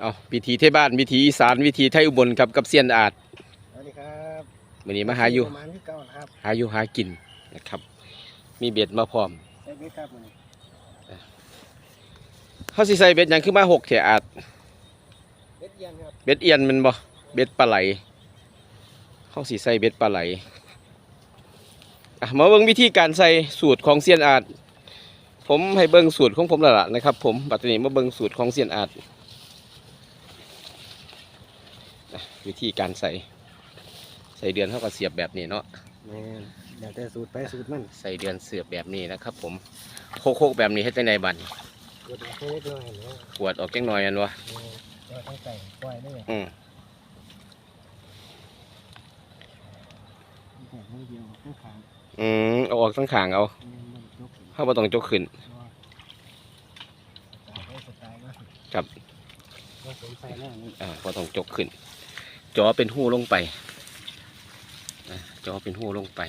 เอาวิถีไทยบ้านวิถีอีสานวิถีไทยอุบลครับกับเซียนอาดสวัสดีครับวันนี้มาหาอยู่ประมาณที่เก้าครับหาอยู่หากินนะครับ มีเบ็ดมาพร้อมใส่เบสครับวันนี้เขาสิใส่เบ็ดหยังคือมาหกเถอาดเบสเอียนครับเบ็ดเอียนแมันบ่เบ็ดปลาไหลเขาสิใส่เบ็ดปลาไหลอะมาเบิ่งวิธีการใส่สูตรของเซียนอาดผมให้เบิ่งสูตรของผมแล้วล่ะนะครับ ผมบัดนี้มาเบิ่งสูตรของเซียนอาดอะ วิธีการใส่ ใส่เดือนเท่ากับเสียบแบบนี้เนาะแม่นเดี๋ยวแต่สูตรไปสูตรมันใส่เดือนเสือบแบบนี้นะครับ ผมโคกๆแบบนี้ให้จังไดบัดนกดให้เล็กน้อยเนาะขวดออกจังหน่อยอันวะแม่นเราต้องใส่ปล่อยได้เลยอืมใส่ให้เดียวข้างขางอืมเอาออกทั้งขางเอาแม่นมันยกขึ้นเข้ามาต้องจกขึ้น เนาะสไตล์ได้สไตล์เนาะ ครับ ก็สวมใส่หน้านี่ อ่าพอต้องจกขึ้นจอเป็นหูลงไปอะจอเป็นหูลงไป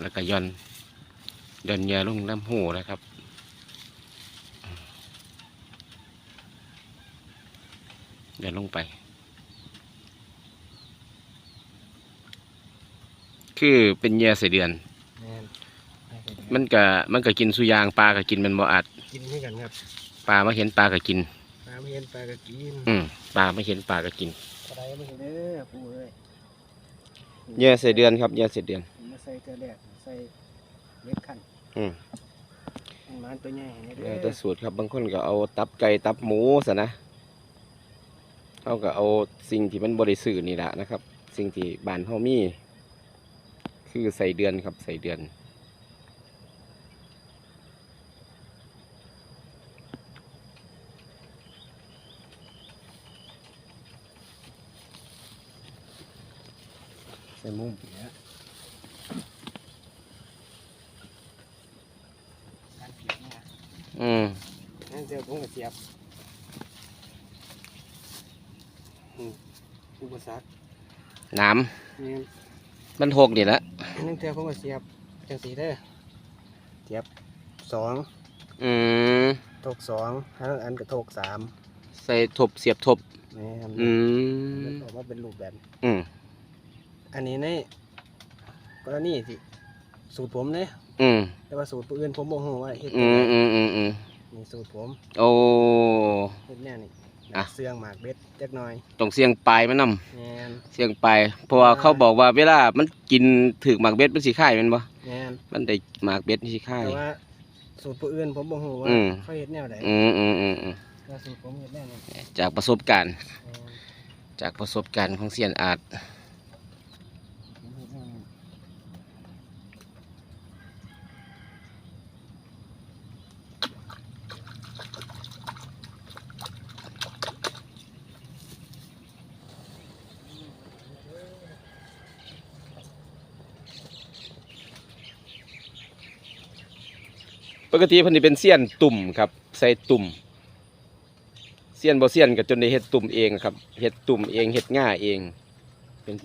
แล้วก็ย่อนย่อนเหยาลงน้ำหูนะครับย่อนลงไป คือเป็นเหยาใส่เดือนแม่นให้ใส่เดือน มันก็มันก็กินสุยางปลาก็กินแมันบ่อาจกินให้กันครับปลามาเห็นปลาก็กิน ปลาไม่เห็นปลาก็กินอืมปลาไม่เห็นปลาก็กินอะไรไม่เห็นเด้อปูเอ้ยเหยาใส่เดือนครับเหยาใส่เดือนมาใส่เกลือแดดใส่เล็กขันอืมมันตัวใหญ่ให้แล้วเด้แต่อสูตรครับบางคนก็เอาตับไก่ตับหมูซะนะเขาก็เอาสิ่งที่มันบริสุทธิ์นี่แหละนะครับ สิ่งที่บ้านเฮามี คือใส่เดือนครับใส่เดือน ใส่มุมเปียการเปียกนะอืมนั่นเจอผมกับเสียบอืมอุปสรรคน้นี่ำมันหกนี่แหละนั่นเจอผมกับเสียบจังสีเด้อเสียบสองอืมทกสองทั้งอันกับทกสามใส่ทบเสียบทบนี่อืมมันออกมาเป็นรูปแบบ อืม อันนี้ในกรณีที่สูตรผมเนี่ยอืมแต่ว่าสูตรผู้อื่นผมบอกว่าเฮ็ดอืมอืมอืมอืมนี่สูตรผมโอ้ เฮ็ดแน่นี่อะ เสื่องหมากเบ็ดจักหน่อยต้องเสียงปลายมันนำแมนเสียงปลายเพราะว่าเขาบอกว่าเวลามันกินถึกหมากเบ็ดมันสิค่ายแมันบ่แมนมันได้หมากเบ็ดมันสิค่าย แต่ว่า สูตรผู้อื่นผมบอกว่าอืม เขาเฮ็ดแนวไหนอืมอืมอืมอืมแต่สูตรผมเฮ็ดแนวนี้จากประสบการณ์ แม่นจากประสบการณ์ของเซียนอาร์ต ผมเฮ็ดแนวนี้ ป กติเพิ่นนี่เป็นเซียนตุ่มครับ ใส่ตุ่มเซียนบ่เซียนก็จนได้เฮ็ดตุ่มเองครับเฮ็ดตุ่มเองเฮ็ดง่าเอง เป็น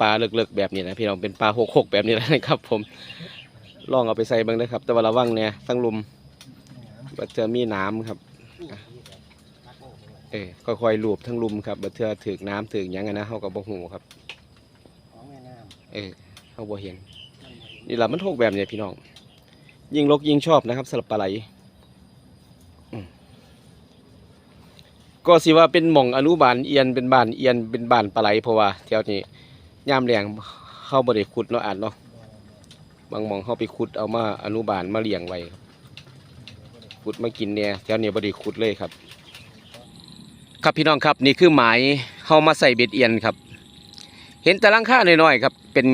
ปลาเลิกๆแบบนี้นะพี่น้องเป็นปลาหกๆแบบนี้แหละนะครับ ผมลองเอาไปใส่เบิ่งนะครับ แต่ว่าระวังเนี่ยทั้งลุมบ่เจอมีน้ำครับตักโอ้โหเออค่อยๆลูบทั้งลุมครับบ่เทือถึกน้ำถึกหยังอะนะเฮาก็บ่ฮู้ครับของแม่น้เออเฮาบ่เห็นนี่แหละมันโทกแบบนี้พี่น้อง ยิ่งลกยิ่งชอบนะครับสำหรับปลาไหลก็สิว่าเป็นหม่องอนุบาลเอียนเป็นบานเอียนเป็นบานปลาไหลเพราะว่าแถวนี้ยามแรงเข้าบ่ได้ขุดเนาะอาจเนาะบางหม่องเข้าไปขุดเอามาอนุบาลมาเลี้ยงไว้ขุดมากินเนี่ยแถวนี้บ่ได้ขุดเลยครับ ครับพี่น้องครับนี่คือหมายเข้ามาใส่เบ็ดเอียนครับ เห็นแตะลังค่าน้อยๆครับ เป็น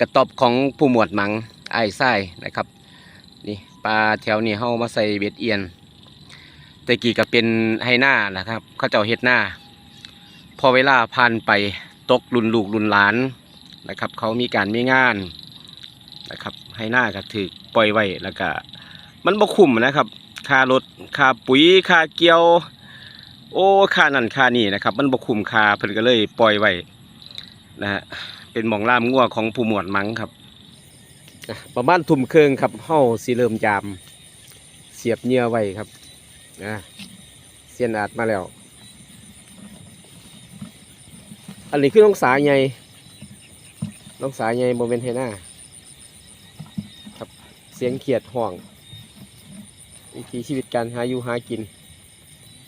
กระตอบของผู้หมวดมัง ไอ้ไส้นะครับนี่ปลาแถวนี้เฮามาใส่เบ็ดเอียนแต่กี้ก็เป็นไฮหน้านะครับเขาเจ้าเฮ็ดหน้า พอเวลาผ่านไปตกรุนลูกรุนหลานนะครับ เขามีการมีงานนะครับไฮหน้าก็ถือปล่อยไว้แล้วก็มันบ่คุ้มนะครับค่ารถค่าปุ๋ยค่าเกี่ยว โอ้ค่านั่นค่านี่นะครับ มันบ่คุ้มค่าเพิ่นก็เลยปล่อยไว้นะฮะเป็นหมองล่ามงัวของผู้หมวดมังครับ อะประมาณทุ่มเครึ่งครับเฮาสิเริ่มยาม เสียบเหยื่อไว้ครับนะเสียนอาดมาแล้ว อันนี้คือน้องสาใหญ่น้องสาใหญ่โมเมนเทน่าครับเสียงเขียดห่วงวิถีชีวิตการหาอยู่หากิน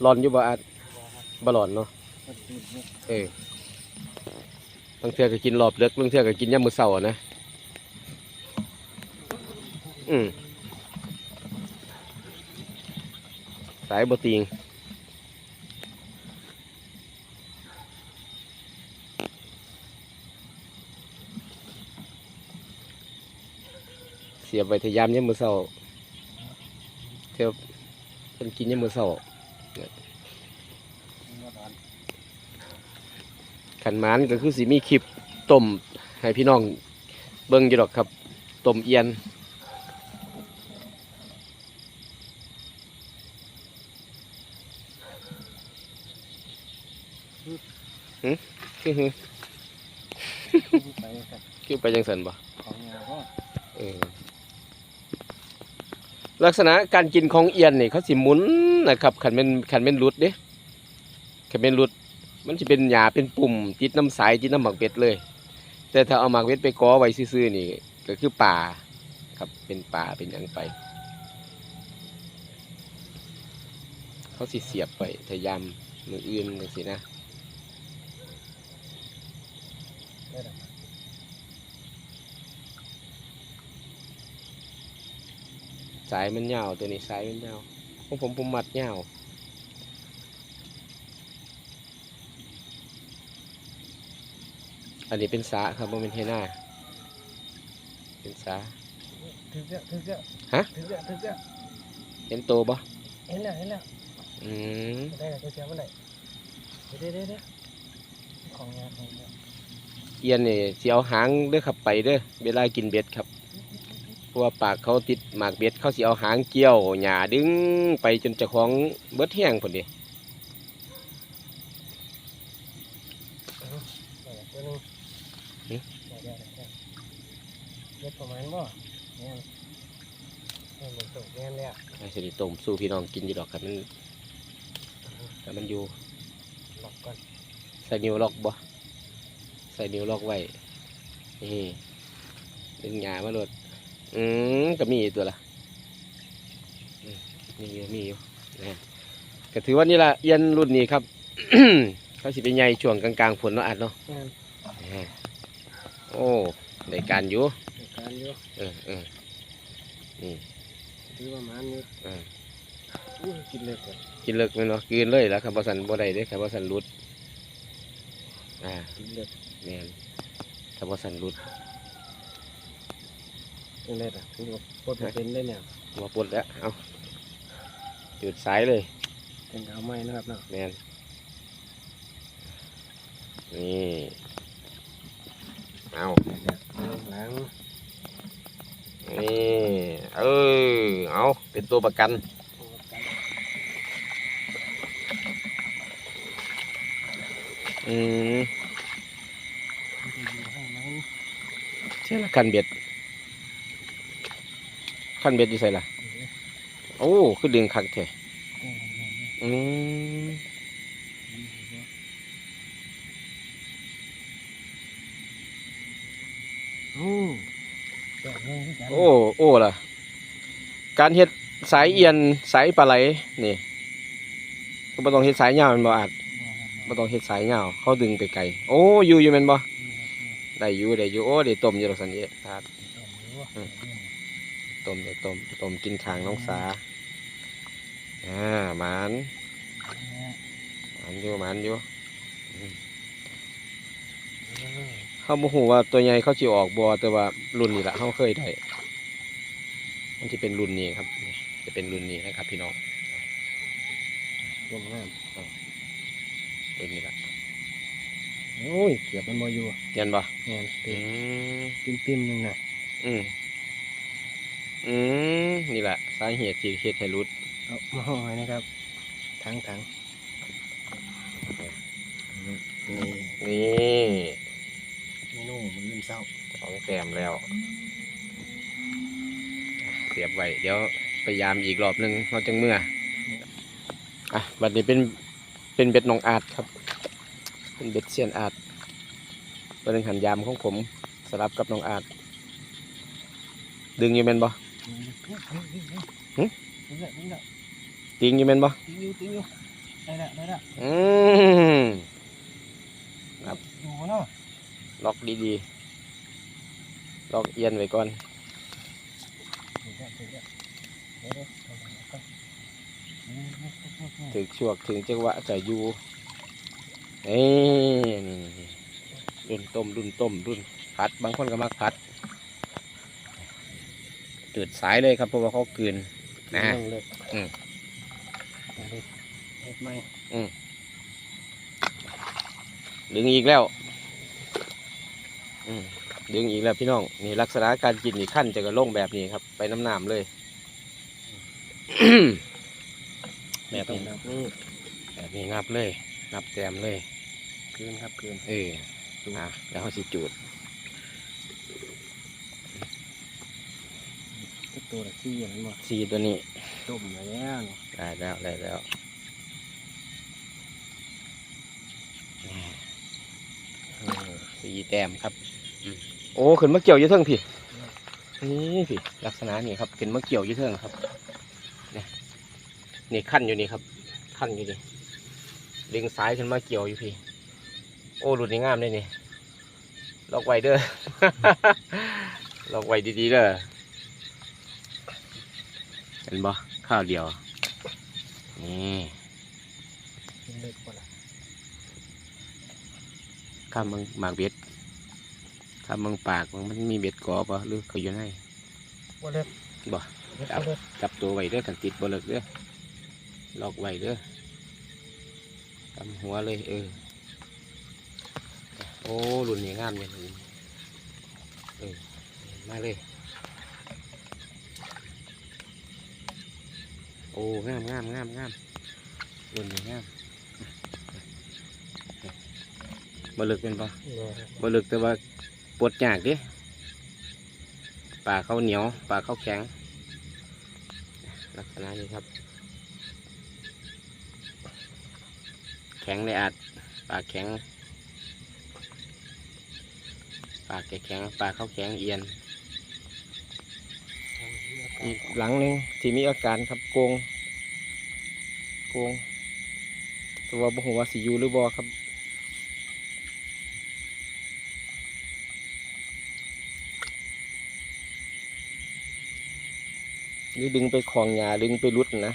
ร้อนอยู่บ่อาดบ่ร้อนเนาะเออบางเทื่อก็กินรอบเลิกบางเทื่อก็กินยามมื้อเช้าอะนะ อืมสายบติงเสียบไว้ทยามยามมื้อเช้าเที่ยวเพิ่นกินยามมื้อเช้าขันมานก็คือสิมีคลิปต้มให้พี่น้องเบิ่งอยู่ดอกครับต้มเอียน คือหือไปครับคือไปจังสันบ่ของงานก็เออลักษณะการกินของเอียนนี่เขาสิหมุนนะครับขันเป็นขันเป็นรุดเด้ขันเป็นรุด มันจะเป็นหญ้าเป็นปุ่มติดน้ำสายติดน้ำหมักเบ็ดเลย แต่ถ้าเอาหมักเบ็ดไปกอไว้ซื่อๆนี่ ก็คือป่าครับเป็นป่าเป็นหยังไป เขาสิเสียบไปทะยามมืออื่นจังสินะ ได้ดอก สายมันยาวตัวนี้สายมันยาวของผมผมมัดยาวอันนี้เป็นสาครับมันเป็นเฮน่าเป็นสาถึกแล้วถึกแล้วฮะถึกแล้วถึกแล้วเห็นโตปะเห็นแล้วเห็นแล้วอืมได้แล้วตัวเสียบ่ได้เด้เด้เด้ของงานของงานเอียนนี่สิเอาหางเด้อขับไปเด้อเวลากินเบ็ดครับ เพราะว่าปากเขาติดหมากเบ็ดเขาสิเอาหางเกี่ยวหญ้าดึงไปจนเจ้าของเบิดแห้งพอดีได้แล้วตัวหนึงได้ได้ได้เล็กประมาณบ่แม่นแม่นบ่ตกแม่นแล้วไอ้สิได้ต้มสู้พี่น้องกินอยู่ดอกครับมันแต่มันอยู่หลอกก่อนใส่นิ้วล็อกบ่ใส่นิ้วล็อกไว้นี่ดึงหยามาโลด อืมก็มีอยู่ตัวละอืมมีอยู่มีอยู่นะก็ถือว่านี่ละเอียนรุ่นนี้ครับ เขาสิเป็นใหญ่ช่วงกลางๆฝนเนาะอัดเนาะแม่นอ่าโอ้ได้การอยู่ในการอยู่เออเออนี่ถือว่ามันอยู่เอออู้กินเลิกก่อนกินเลิกแมันเนาะกินเลยแล้วครับบสันบ่ได้เด้ครับบสันรุดอ่ากินเลิกแม่นครับบสันรุด กินเลิกอะคือว่าปวดเป็นได้เนี่ยมาปลดแล้ว เอาจุดสายเลยเป็นเอาไม้นะครับเนาะแมนนี่ เอาหลังนี่เออเอาเป็นตัวประกัน อืมใช่ละคันเบ็ด คันเบ็ดอยู่ใส่ละโอ้คือดึงคักแท้อืมโอ้แบบนี้คือกันโอ้โอ้ล่ะ การเฮ็ดสายเอียนสายปลาไหลนี่ก็บ่ต้องเฮ็ดสายยาวแมันบ่อาจบ่ต้องเฮ็ดสายยาวเขาดึงไปไกลโอ้อยู่อยู่แม่นบ่ได้อยู่ได้อยู่โอ้ได้ต้มอยู่ดอกสันเอ้ครับ ต้มได้ต้มต้มกินข้างน้องสาอ่าหมานหมานอยู่หมานอยู่อืมเขาบ่ฮู้ว่าตัวใหญ่เขาสิออกบ่แต่ว่ารุ่นนี้ล่ะเขาเคยได้มันจะเป็นรุ่นนี้ครับนี่จะเป็นรุ่นนี้นะครับ พี่น้องลงน้รุ่นนี้ละำโอ้ยเกือบมันบ่อยู่เยันบ่แม่นอืมติมติมๆนึงน่ะอืม อืมนี่แหละสาเหตุที่เฮ็ดให้รุดเอามาห่อไว้นะครับถังถังนี่นี่เมนูมื้อเช้าสองแต้มแล้ว เสียบไว้เดี๋ยวพยายามอีกรอบหนึงเราจังเมื่ออะบัดนี้เป็นเป็นเบ็ดน้องอาดครับ เป็นเบ็ดเซียนอาดเป็นหันยามของผมสลับกับน้องอาดดึงอยู่แม่นบ่ หึดึงละดึงละติงอยู่แม่นบ่ติ้งอยู่ติ้งอยู่ได้ละได้ละอืมอยู่เนาะล็อกดีๆล็อกเอียนไว้ก่อนถึงแล้วถึงแล้วเดี๋ยวเดี๋ยวเอาไปเอาไปอืมอืมอืมอืมถึงช่วงถึงจังหวะจะอยู่เอ้ยนี่รุ่นต้มรุ่นต้มรุ่นพัด บางคนก็มักพัดตืดสายเลยครับเพราะว่าเขากลืน นะลงเลยอืมเอาเลยเฮ็ดไหมดึงอีกแล้วอืมดึงอีกแล้วพี่น้องนี่ลักษณะการกินนี่ขั้นจะกระล่งแบบนี้ครับ ไปน้ำหนามเลย แบบนี้นะนี่แบบนี้นับเลย นับแต้มเลย คืนครับคืนเอออะแล้วเขาสิจูด ตัวละที่อย่างนั้นบ่สีตัวนี้ต้มมาแล้วนี่ได้แล้วได้แล้วอืมสีแต้มครับอืมโอ้ขึ้นมาเกี่ยวอยี่เทิงพี่นี่พี่ลักษณะนี่ครับขึ้นมาเกี่ยวอยี่เทิงครับนี่นี่ขั้นอยู่นี่ครับขั้นอยู่นี่ดึงซ้ายขึ้นมาเกี่ยวอยู่พี่ โอ้หลุดนี่งามเลยนี่ล็อกไว้เด้อ ล็อกไว้ดีๆเด้อ เห็นบ่ข้าวเดียว นี่กินเล็กกว่าละข้ามมึงหมากเบ็ดข้ามมึงปากมึงมันมีเบ็ดกรอบปะหรือเขาอยู่ในบ่เล็กบ่เล็กครับบ่เล็กจับตัวไว้เด้อขันติดบ่เลิกเด้อล็อกไว้เด้อทำหัวเลยเออโอ้รุ่นนี้งามเลยรุ่นนี้เออมาเลย โอ้งามงามงามงามรุ่นนี้งามบ่เลิกเป็นปะบ่ครับบ่ลึกแต่ว่าปวดยากเดิปลาเขาเหนียวปลาเขาแข็ง ลักษณะนี้ครับ แข็งเลยอาจปลาแข็งปลาแข็งแข็งปลาเขาแข็งเอียน อีกหลังหนึ่งที่มีอาการครับโกงโกงตัวบุหัวสียูหรือบอครับหรือดึงไปคลองยาดึงไปรุดนะ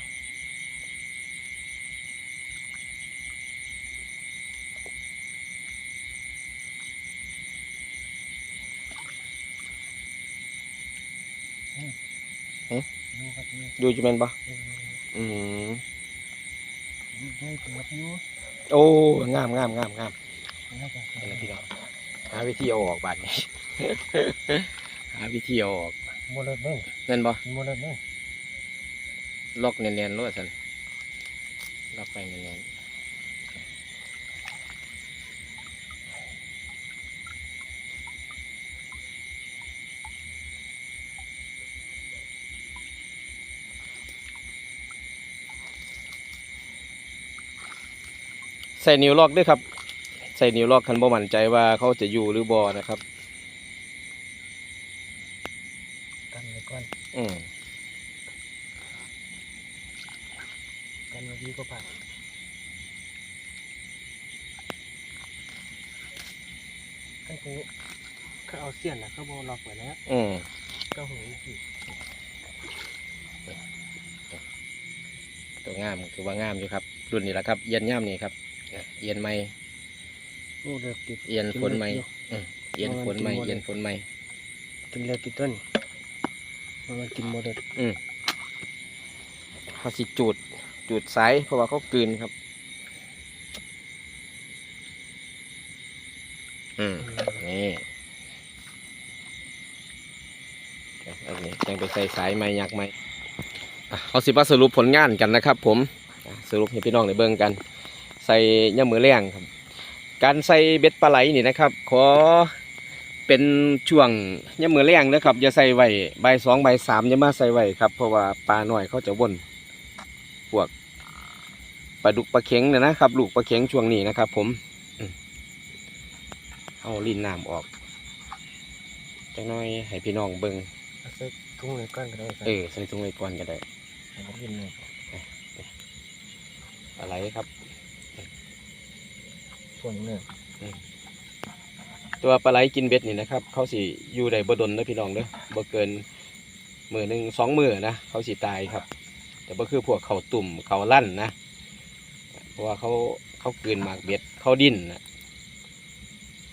ดู ครับนี่ดูจะเป็นปะเอออืมดูได้ตัวอยู่โอ้งามงามงามงามแล้วก็นี่นแหละพี่น้องหาวิธีเอาออกบาดนี้ หาวิธีเอาออกบ่เล็กเด้อเงินบ่บ่เล็กเด้อล็อกเนียนๆรวดสันล็อกไปเนียนๆ ใส่นิ้วล็อกด้วยครับ ใส่นิ้วล็อกคันบ่มั่นใจว่าเขาจะอยู่หรือบ่นะครับกันไว้ก่อนอืมกันไว้ดีกว่าผ่านก็คือเขาเอาเสี้ยนน่ะเขาบ่ล็อกไว้แล้วอืมก็หูสิตัวงามคือว่างามอยู่ครับ รุ่นนี้แหละครับเอียนย่ามนี่ครับ เอียนไม่โอ้เลิกติดเอียนฝนไม่เอียนฝนไม่เอียนฝนไม่กินเลิกติดต้นมันกินบ่ได้เขาสิจูดจูดสายเพราะว่าเขากลืนครับ อืมนี่อันนี้ยังไปใส่สายไม้ยักไม้อะเขาสิมาสรุปผลงานกันนะครับ ผมอะสรุปให้พี่น้องได้เบิ่งกัน ใส่ย่ามือแรงครับ การใส่เบ็ดปลาไหลนี่นะครับ ขอเป็นช่วงยามมื้อแรงเด้อครับอย่าใส่ไว้บ่ายสองบ่ายสามอย่ามาใส่ไว้ครับ เพราะว่าปลาน้อยเขาจะวนพวกปลาดุกปลาเข็งเนี่ยนะครับ ลูกปลาเข็งช่วงนี้นะครับ ผมอืมเอาลิ้นน้ำออกจักหน้อยให้พี่น้องเบิ่งเอาใส่ถุงเลยก้อนก็ได้ครับเออใส่ถุงไว้ก่อนก็ได้เอาไปกินเลยอะไรครับส่ วนเนื้อตัวปลาไหลกินเบ็ดนี่นะครับ เขาสิอยู่ได้บ่ดนเด้อพี่น้องเด้อบ่เกินมือหนึ่งสองมือนะเขาสิตายครับ แต่บ่คือพวกเขาตุ่มเขาลั่นนะเพราะว่าเขาเขากลืนหมากเบ็ดเขาดิ้นนะ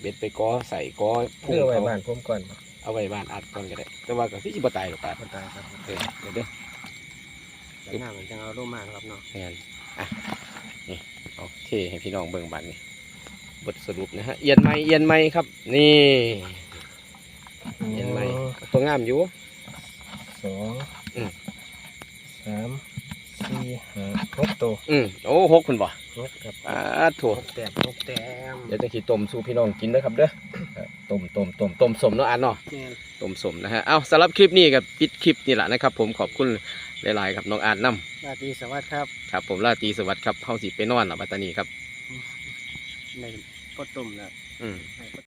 เบ็ดไปก้อใส่ก้อพุ่งเนื้อไว้เขาบ้านผมก่อนเอาไว้บ้านอัดก่อนก็ได้ แต่ว่าก็คือสิบ่ตายหรอกปลาก็ตายครับเออเดี๋ยวเด้อแล้วหน้ามันจะเอาลงมาครับเนาะนี่นอะ นี่เอาเทให้พี่น้องเบิ่งบัดนี้ บทสรุปนะฮะเอียนไม้เอียนไม้ครับ นี่เอียนไม้ตัวงามอยู่สองอืมสามสี่ห้าหกตัวอืมโอ้หกคุณบ่หกครับอ่าโถหกแต้มหกแต้มเดี๋ยวจะขี่ต้มสู่พี่น้องกินนะครับเด้อเออต้มต้มต้มต้มสมเนาะอันเนาะแม่นต้มสมนะฮะเอาสำหรับคลิปนี้กับปิดคลิปนี่แหละนะครับ ผมขอบคุณหลายๆครับน้องอาร์ตน้ราตรีสวัสดิ์ครับำครับ ผมราตรีสวัสดิ์ครับเฮาสิไปนอนหลับปัตตานีครับ ในก็ตุ่มแล้วอืมใน